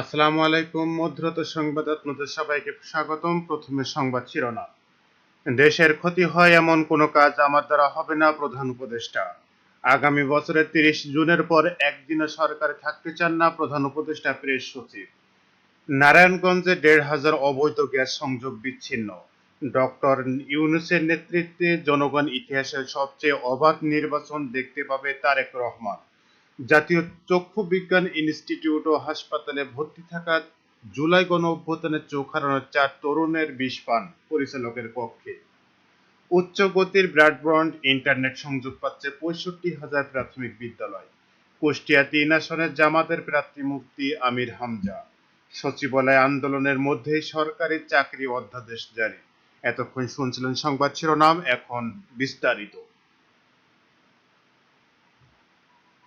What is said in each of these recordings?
আসসালামু আলাইকুম, মধ্যরত সংবাদ আপনাদের সবাইকে স্বাগতম। প্রথমে সংবাদ শিরোনাম। দেশের ক্ষতি হয় এমন কোনো কাজ আমার দ্বারা হবে না, প্রধান উপদেষ্টা। আগামী বছরের তিরিশ জুনের পর একদিনও সরকারে থাকতে চান না, প্রধান উপদেষ্টা, প্রেস সচিব। নারায়ণগঞ্জে দেড় হাজার অবৈধ গ্যাস সংযোগ বিচ্ছিন্ন। ডক্টর ইউনুসের নেতৃত্বে জনগণ ইতিহাসের সবচেয়ে অবাধ নির্বাচন দেখতে পাবে তারেক রহমান। জাতীয় চক্ষু বিজ্ঞান ইনস্টিটিউট ও হাসপাতালে ভর্তি থাকা জুলাই গণ অভ্যুত্থানে চোখ হারানো চার তরুণের বিষ পান পরিচালকের কক্ষে উচ্চ গতির ব্রডব্যান্ড ইন্টারনেট সংযোগ পাচ্ছে পঁয়ষট্টি হাজার প্রাথমিক বিদ্যালয়। কুষ্টিয়া তিন আসনের জামাতের প্রার্থী মুক্তি আমির হামজা। সচিবালয় আন্দোলনের মধ্যেই সরকারি চাকরি অধ্যাদেশ জারি। এতক্ষণ শুনছিলেন সংবাদ শিরোনাম, এখন বিস্তারিত।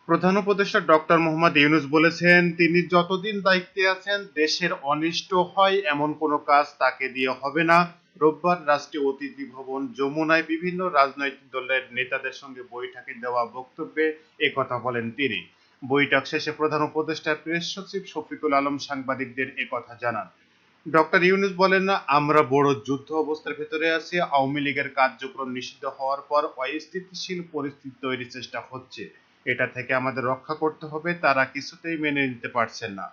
প্রধান উপদেষ্টা ডক্টর মোহাম্মদ ইউনুস বলেছেন, তিনি যতদিন দায়িত্বে আছেন, দেশের অনিষ্ট হয় এমন কোনো কাজ তাকে দিয়ে হবে না। রোববার রাষ্ট্রীয় অতিথি ভবন যমুনায় বিভিন্ন রাজনৈতিক দলের নেতাদের সঙ্গে বৈঠকে দেওয়া বক্তব্যে কথা বলেন তিনি। বৈঠক শেষে প্রধান উপদেষ্টা প্রেস সচিব শফিকুল আলম সাংবাদিকদের কথা জানান। ডক্টর ইউনুস বলেন না আমরা বড় যুদ্ধ অবস্থার ভেতরে আছি। আওয়ামী লীগের কার্যক্রম নিষিদ্ধ হওয়ার পর অস্থিতিশীল পরিস্থিতি তৈরির চেষ্টা হচ্ছে। এটা থেকে আমাদের রক্ষা করতে হবে, তারা কিছুতেই মেনে নিতে পারছেন না।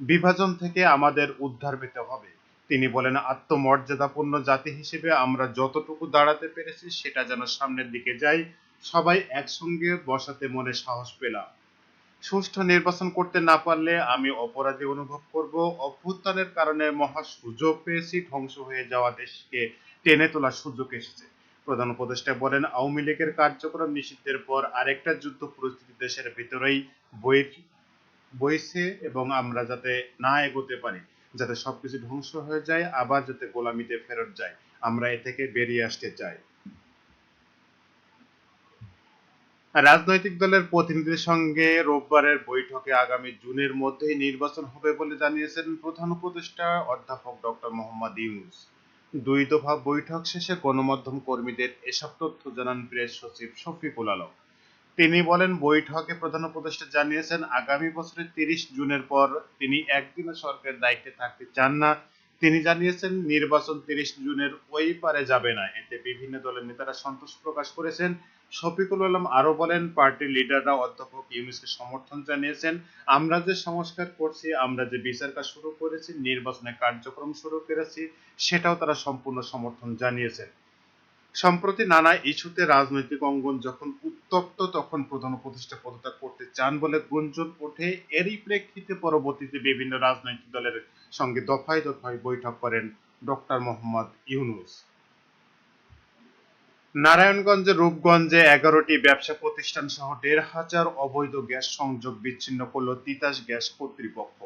বিভাজন থেকে আমাদের উদ্ধার পেতে হবে। তিনি বলেন, আত্মমর্যাদাপূর্ণ জাতি হিসেবে আমরা যতটুকু দাঁড়াতে পেরেছি, সেটা যেন সামনের দিকে যাই। সবাই একসঙ্গে বসাতে মনে সাহস পেলাম। সুষ্ঠু নির্বাচন করতে না পারলে আমি অপরাধী অনুভব করব। অভ্যুত্থানের কারণে মহা সুযোগ পেয়েছি, ধ্বংস হয়ে যাওয়া দেশকে টেনে তোলার সুযোগ এসেছে। প্রধান উপদেষ্টা বলেন, আওয়ামী লীগের কার্যক্রম নিষিদ্ধের পর আরেকটা যুদ্ধ পরিস্থিতি দেশের ভিতরেই বই বইছে এবং আমরা যাতে না এগোতে পারি, যাতে সবকিছু ধ্বংস হয়ে যায়, আবার যাতে গোলামিতে ফেরত যায়, আমরা এ থেকে বেরিয়ে আসতে চাই। রাজনৈতিক দলের প্রতিনিধিদের সঙ্গে রোববারের বৈঠকে আগামী জুনের মধ্যেই নির্বাচন হবে বলে জানিয়েছেন প্রধান উপদেষ্টা অধ্যাপক ডক্টর মোহাম্মদ ইউনুস। দুই দফা বৈঠক শেষে গণমাধ্যম কর্মীদের এসব তথ্য জানান প্রেস সচিব শফিকুল আলম। তিনি বলেন, বৈঠকে প্রধান উপদেষ্টা জানিয়েছেন, আগামী বছরের তিরিশ জুনের পর তিনি একদিনও সরকারের দায়িত্বে থাকতে চান না। তিনি জানিয়েছেন, নির্বাচন তিরিশ জুনের ওই পারে যাবে না। এতে বিভিন্ন দলের নেতারা সন্তোষ প্রকাশ করেছেন। শফিকুল আলম আরও বলেন পার্টির লিডাররা অধ্যাপক ইউনুসকে সমর্থন জানিয়েছেন, আমরা যে সংস্কার করছি, আমরা যে বিচার কাজ শুরু করেছি, নির্বাচনের কার্যক্রম শুরু করেছি, সেটাও তারা সম্পূর্ণ সমর্থন জানিয়েছেন। সম্প্রতি নানা ইস্যুতে রাজনৈতিক অঙ্গন যখন উত্তপ্ত, তখন প্রধান উপদেষ্টা পদত্যাগ করতে চান বলে গুঞ্জন ওঠে। এরই প্রেক্ষিতে পরবর্তীতে বিভিন্ন রাজনৈতিক দলের সঙ্গে দফায় দফায় বৈঠক করেন ডক্টর মোহাম্মদ ইউনুস। নারায়ণগঞ্জের রূপগঞ্জে এগারোটি ব্যবসা প্রতিষ্ঠান সহ দেড় হাজার অবৈধ গ্যাস সংযোগ বিচ্ছিন্ন করল তিতাস গ্যাস কর্তৃপক্ষ।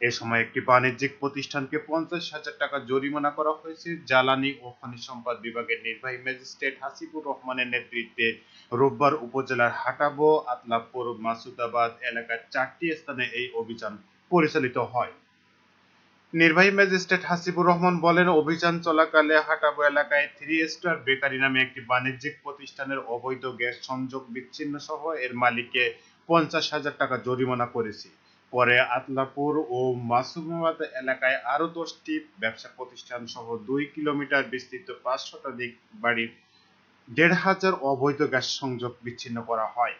এ সময় একটি বাণিজ্যিক প্রতিষ্ঠানকে পঞ্চাশ হাজার টাকা জরিমানা করা হয়েছে। জ্বালানি ও খনিজ সম্পদ বিভাগের নির্বাহী ম্যাজিস্ট্রেট হাসিবুর রহমানের নেতৃত্বে রোববার উপজেলার হাটাবো আতলাপুর মাসুদাবাদ এলাকার চারটি স্থানে এই অভিযান পরিচালিত হয়। নির্বাহী ম্যাজিস্ট্রেট হাসিবুর রহমান বলেন, অভিযান চলাকালে হাটাবো এলাকায় থ্রি স্টার বেকারি নামে একটি বাণিজ্যিক প্রতিষ্ঠানের অবৈধ গ্যাস সংযোগ বিচ্ছিন্ন সহ এর মালিককে পঞ্চাশ হাজার টাকা জরিমানা করেছি। পরে আতলাপুর ও মাসুমাবাদ এলাকায় আরও দশটি ব্যবসা প্রতিষ্ঠান সহ দুই কিলোমিটার বিস্তৃত পাঁচ শতাধিক বাড়ির দেড় হাজার অবৈধ গ্যাস সংযোগ বিচ্ছিন্ন করা হয়।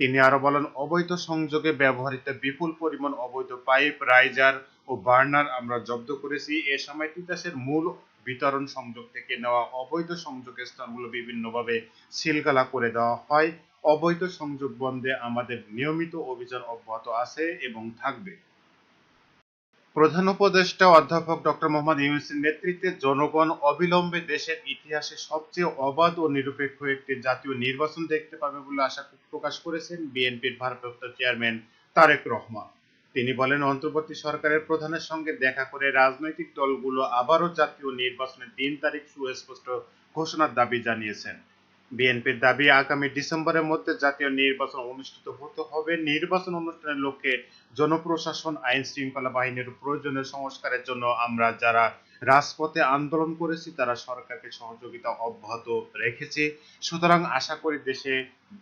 তিনি আরও বলেন, অবৈধ সংযোগে ব্যবহৃত বিপুল পরিমাণ অবৈধ পাইপ, রাইজার ও বার্নার আমরা জব্দ করেছি। এ সময় তিতাসের মূল বিতরণ সংযোগ থেকে নেওয়া অবৈধ সংযোগের স্থানগুলো বিভিন্নভাবে সিলগালা করে দেওয়া হয়। অবৈধ সংযোগ বন্ধে আমাদের নিয়মিত অভিযান অব্যাহত আছে এবং থাকবে। প্রধান উপদেষ্টা অধ্যাপক ডক্টর মোহাম্মদ ইউনুসের নেতৃত্বে জনগণ অবিলম্বে দেশের ইতিহাসে সবচেয়ে অবাধ ও নিরপেক্ষ একটি জাতীয় নির্বাচন দেখতে পাবে বলে আশা প্রকাশ করেছেন বিএনপির ভারপ্রাপ্ত চেয়ারম্যান তারেক রহমান। তিনি বলেন, অন্তর্বর্তী সরকারের প্রধানের সঙ্গে দেখা করে রাজনৈতিক দলগুলো আবারও জাতীয় নির্বাচনের দিন তারিখ সুস্পষ্ট ঘোষণার দাবি জানিয়েছেন। বিএনপির দাবি, আগামী ডিসেম্বরের মধ্যে জাতীয় নির্বাচন অনুষ্ঠিত হতে হবে। নির্বাচন অনুষ্ঠানের লক্ষ্যে জনপ্রশাসন, আইন শৃঙ্খলা বাহিনীর প্রয়োজনীয় সংস্কারের জন্য আমরা যারা রাজপথে আন্দোলন করেছি, তারা সরকারকে সহযোগিতা অব্যাহত রেখেছে। সুতরাং আশা করি দেশে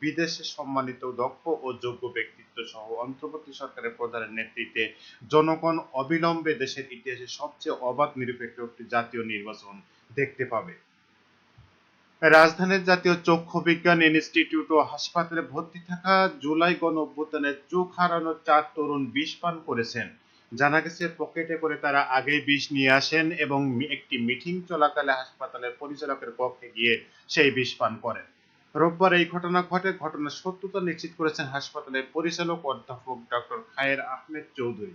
বিদেশে সম্মানিত, দক্ষ ও যোগ্য ব্যক্তিত্ব সহ অন্তর্বর্তী সরকারের প্রধানের নেতৃত্বে জনগণ অবিলম্বে দেশের ইতিহাসে সবচেয়ে অবাধ, নিরপেক্ষ একটি জাতীয় নির্বাচন দেখতে পাবে। রাজধানীর জাতীয় চক্ষু বিজ্ঞান ইনস্টিটিউট ও হাসপাতালে ভর্তি থাকা জুলাই গণ অভ্যুত্থানে চোখ হারানো চার তরুণ বিষ পান করেছেন। জানা গেছে, পকেটে করে তারা আগেই বিষ নিয়ে আসেন এবং একটি মিটিং চলাকালে হাসপাতালের পরিচালকের কক্ষে গিয়ে সেই বিষ পান করেন। রোববার এই ঘটনা ঘটে। ঘটনার সত্যতা নিশ্চিত করেছেন হাসপাতালের পরিচালক অধ্যাপক ডক্টর খায়ের আহমেদ চৌধুরী।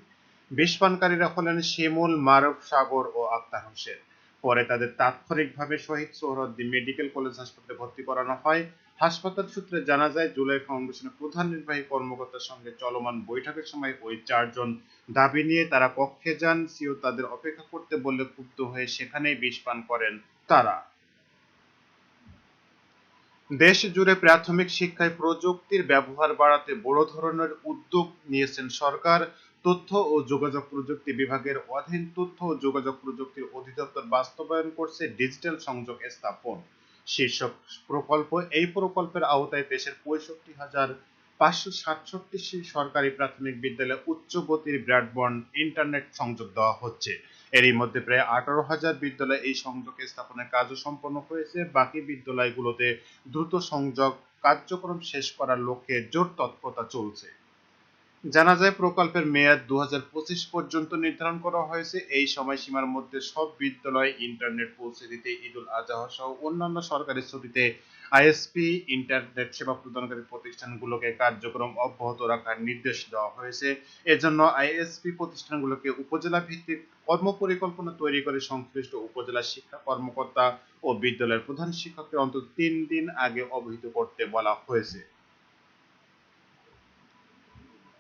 বিষ পানকারীরা হলেন শিমুল, মারুফ সাগর ও আক্তার হোসেন। পরে তাদের তাৎক্ষণিকভাবে শহীদ সোহরদ্দি মেডিকেল কলেজ হাসপাতালে ভর্তি করানো হয়। হাসপাতাল সূত্রে জানা যায়, জুলাই ফাউন্ডেশনের প্রধান নির্বাহী কর্মকর্তার সঙ্গে চলমান বৈঠকের সময় ওই চারজন দাবি নিয়ে তারা কক্ষে যান। সিও তাদের অপেক্ষা করতে বললে ক্ষুব্ধ হয়ে সেখানেই বিষ পান করেন তারা। দেশ জুড়ে প্রাথমিক শিক্ষায় প্রযুক্তির ব্যবহার বাড়াতে বড় ধরনের উদ্যোগ নিয়েছেন সরকার। তথ্য ও যোগাযোগ প্রযুক্তি বিভাগের অধীন তথ্য ও যোগাযোগ প্রযুক্তির অধিদপ্তর বাস্তবায়ন করছে ডিজিটাল সংযোগ স্থাপন। শীর্ষক প্রকল্প, এই প্রকল্পের আওতায় দেশের পঁয়ষট্টি হাজার পাঁচশো সাতষট্টি সরকারি প্রাথমিক বিদ্যালয়ে উচ্চ গতির ব্রডব্যান্ড ইন্টারনেট সংযোগ দেওয়া হচ্ছে। এরই মধ্যে প্রায় আঠারো হাজার বিদ্যালয়ে এই সংযোগ স্থাপনের কাজও সম্পন্ন হয়েছে। বাকি বিদ্যালয়গুলোতে দ্রুত সংযোগ কার্যক্রম শেষ করার লক্ষ্যে জোর তৎপরতা চলছে। জানা যায় প্রকল্পের মেয়াদ দু হাজার পঁচিশ পর্যন্ত নির্ধারণ করা হয়েছে। এই সময়সীমার মধ্যে সব বিদ্যালয়ে ইন্টারনেট পৌঁছে দিতে ঈদুল আজহা সহ অন্যান্য সরকারি ছুটিতে আইএসপি, ইন্টারনেট সেবা প্রদানকারী প্রতিষ্ঠানগুলোকে কার্যক্রম অব্যাহত রাখার নির্দেশ দেওয়া হয়েছে। এজন্য আইএসপি প্রতিষ্ঠানগুলোকে উপজেলা ভিত্তিক কর্মপরিকল্পনা তৈরি করে সংশ্লিষ্ট উপজেলা শিক্ষা কর্মকর্তা ও বিদ্যালয়ের প্রধান শিক্ষককে অন্তত তিন দিন আগে অবহিত করতে বলা হয়েছে।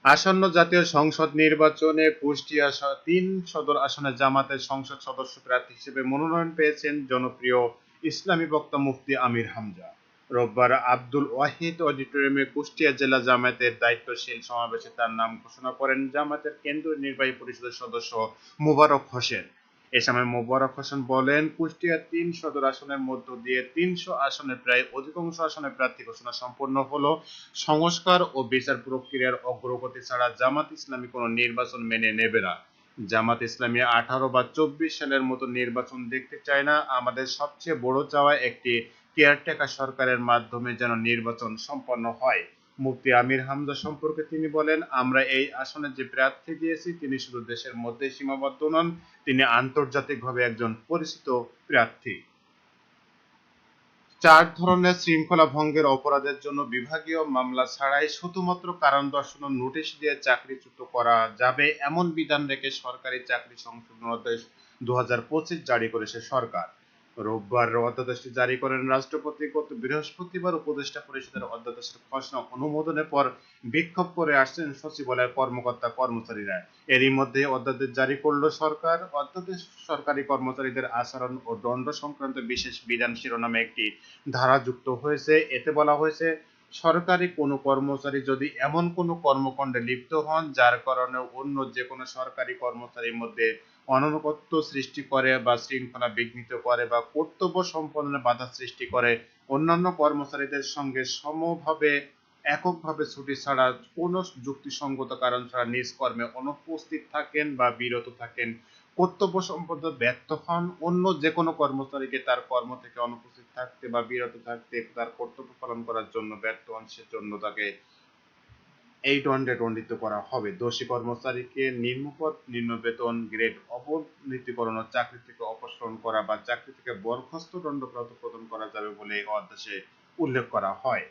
আসন্ন জাতীয় সংসদ নির্বাচনে কুষ্টিয়া তিন সদর আসনে জামাতের সংসদ সদস্য প্রার্থী হিসেবে মনোনয়ন পেয়েছেন জনপ্রিয় ইসলামী বক্তা মুফতি আমির হামজা। রোববার আব্দুল ওয়াহিদ অডিটোরিয়ামে কুষ্টিয়া জেলা জামায়াতের দায়িত্বশীল সমাবেশে তার নাম ঘোষণা করেন জামাতের কেন্দ্রীয় নির্বাহী পরিষদের সদস্য মুবারক হোসেন। এ সময় মোবারক হোসেন বলেন, কুষ্টিয়ার তিন সদর আসনের মধ্য দিয়ে তিনশো আসনের প্রায় অধিকাংশ আসনের প্রার্থী ঘোষণা সম্পন্ন হলো। সংস্কার ও বিচার প্রক্রিয়ার অগ্রগতি ছাড়া জামাত ইসলামী কোনো নির্বাচন মেনে নেবে না। জামাত ইসলামী আঠারো বা চব্বিশ সালের মতো নির্বাচন দেখতে চায় না। আমাদের সবচেয়ে বড় চাওয়া একটি কেয়ারটেকার সরকারের মাধ্যমে যেন নির্বাচন সম্পন্ন হয়। মুফতি আমির হামজা সম্পর্কে তিনি বলেন, আমরা এই আসনে যে প্রার্থী দিয়েছি, তিনি শুধু দেশের মধ্যে সীমাবদ্ধ নন, তিনি আন্তর্জাতিকভাবে একজন পরিচিত প্রার্থী। চার ধরনের শৃঙ্খলা ভঙ্গের অপরাধের জন্য বিভাগীয় মামলা ছাড়াই শুধুমাত্র কারণ দর্শানোর নোটিশ দিয়ে চাকরিচ্যুত করা যাবে, এমন বিধান রেখে সরকারি চাকরি সংশোধন অধ্যাদেশ দু জারি করেছে সরকার। রোববার অধ্যাদেশটি জারি করেন রাষ্ট্রপতি গত বৃহস্পতিবার উপদেষ্টা পরিষদের অধ্যাদেশের খসড়া অনুমোদনের পর বিক্ষোভ করে আসছেন সচিবালয়ের কর্মকর্তা কর্মচারীরা। এরই মধ্যে অধ্যাদেশ জারি করল সরকার। অধ্যাদেশ সরকারি কর্মচারীদের আচরণ ও দণ্ড সংক্রান্ত বিশেষ বিধান শিরোনামে একটি ধারা যুক্ত হয়েছে। এতে বলা হয়েছে, সরকারি কোনো কর্মচারী যদি এমন কোনো কর্মকাণ্ডে লিপ্ত হন, যার কারণে অন্য যে কোনো সরকারি কর্মচারীর মধ্যে অননকত্ব সৃষ্টি করে বা শৃঙ্খলা বিঘ্নিত করে বা কর্তব্য সম্পাদনে বাধা সৃষ্টি করে, অন্যান্য কর্মচারীদের সঙ্গে সমভাবে, এককভাবে ছুটি ছাড়া কোনো যুক্তিসঙ্গত কারণ ছাড়া নিজ কর্মে অনুপস্থিত থাকেন বা বিরত থাকেন। কর্তব্য সম্পাদন ব্যর্থ হন, অন্য যে কোনো কর্মচারীকে তার কর্ম থেকে অনুপস্থিত থাকতে বা বিরত থাকতে তার কর্তব্য পালন করার জন্য ব্যর্থ হন সেজন্য তাকে এই দণ্ডে দণ্ডিত করা হবে। দোষী কর্মচারীকে নিম্নপদ নিম্ন বেতন গ্রেড অবনীতিকরণ ও চাকরি থেকে অপসারণ করা বা চাকরি থেকে বরখাস্ত দণ্ড প্রদান করা যাবে বলে এই অধ্যাদেশে উল্লেখ করা হয়।